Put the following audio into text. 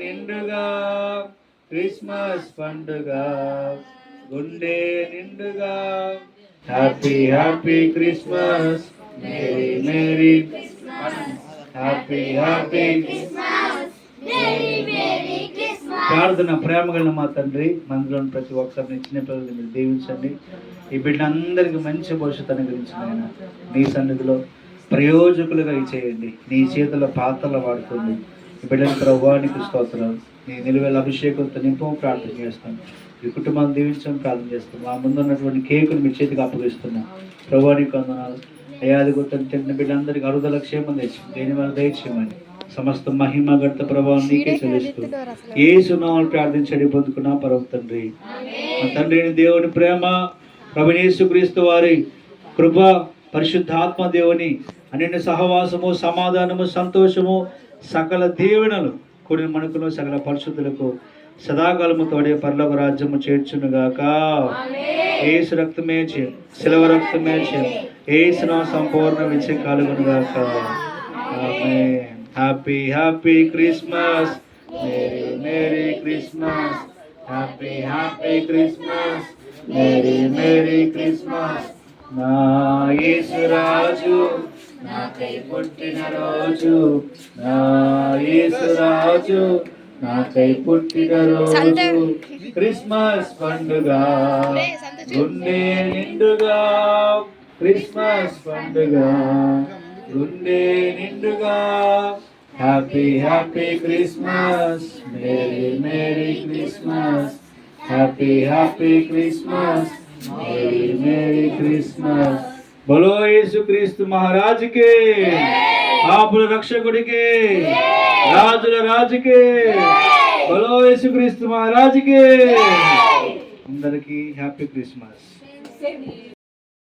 నిండుగా క్రిస్మస్ పండుగ గుండె నిండుగా. Happy happy Christmas merry merry happy happy ప్రార్థన ప్రేమ కలిగిన మా తండ్రి మనలోని ప్రతి ఒక్కరిని చిన్న పిల్లల్ని మీరు దీవించండి. ఈ బిడ్డలందరికీ మంచి భవిష్యత్తు అనుగ్రహించిన ఆయన నీ సన్నిధిలో ప్రయోజకులుగా చేయండి నీ చేతుల పాత్రలు వాడుతుంది బిడ్డల ప్రభావానికి స్తోత్రం నీ నిలువెల అభిషేకంతో నింపం ప్రార్థన చేస్తాం. ఈ కుటుంబాన్ని దీవించడం ప్రార్థన చేస్తాం. మా ముందు ఉన్నటువంటి కేకును మీ చేతికి అప్పగిస్తున్నాం. ప్రభావానికి వందనాలు. అయ్యాది గుర్తు తింటున్న బిడ్డలందరికీ అరుదల క్షేమం తెచ్చి దేని వల్ల దయచేయమని సమస్త మహిమ గంట ప్రభావం నీకే చెల్లిస్తూ ఏ సునామాలు ప్రార్థించడి పొందుకున్నా పరమ తండ్రి. మా తండ్రి అయిన దేవుని ప్రేమ ప్రభునేసు క్రీస్తు వారి కృప పరిశుద్ధాత్మ దేవుని అన్నింటి సహవాసము సమాధానము సంతోషము సకల దీవెనలు కూడిన మనకును సకల పరిశుద్ధులకు సదాకాలము తోడే పర్లోక రాజ్యము చేర్చునుగాక. ఏసు రక్తమే చే శిలవ రక్తమే చే ఏసు నా సంపూర్ణ విజయం కలుగునుగాక happy happy Christmas. Merry merry Christmas. Happy happy Christmas. Merry merry Christmas. నా యేసు రాజు నాకై పుట్టిన రోజు నా యేసు రాజు నాకై పుట్టిన రోజు. క్రిస్మస్ పండుగ. గుండె నిండుగా క్రిస్మస్ పండుగ. గుండె నిండుగా happy happy Christmas. Merry merry Christmas. Happy happy Christmas. Merry merry Christmas. బలో యేసు క్రీస్తు మహారాజుకి. పాపుల రక్షకుడికి. రాజుల రాజుకి. బలో యేసు క్రీస్తు మహారాజుకి. అందరికీ హ్యాపీ క్రిస్మస్.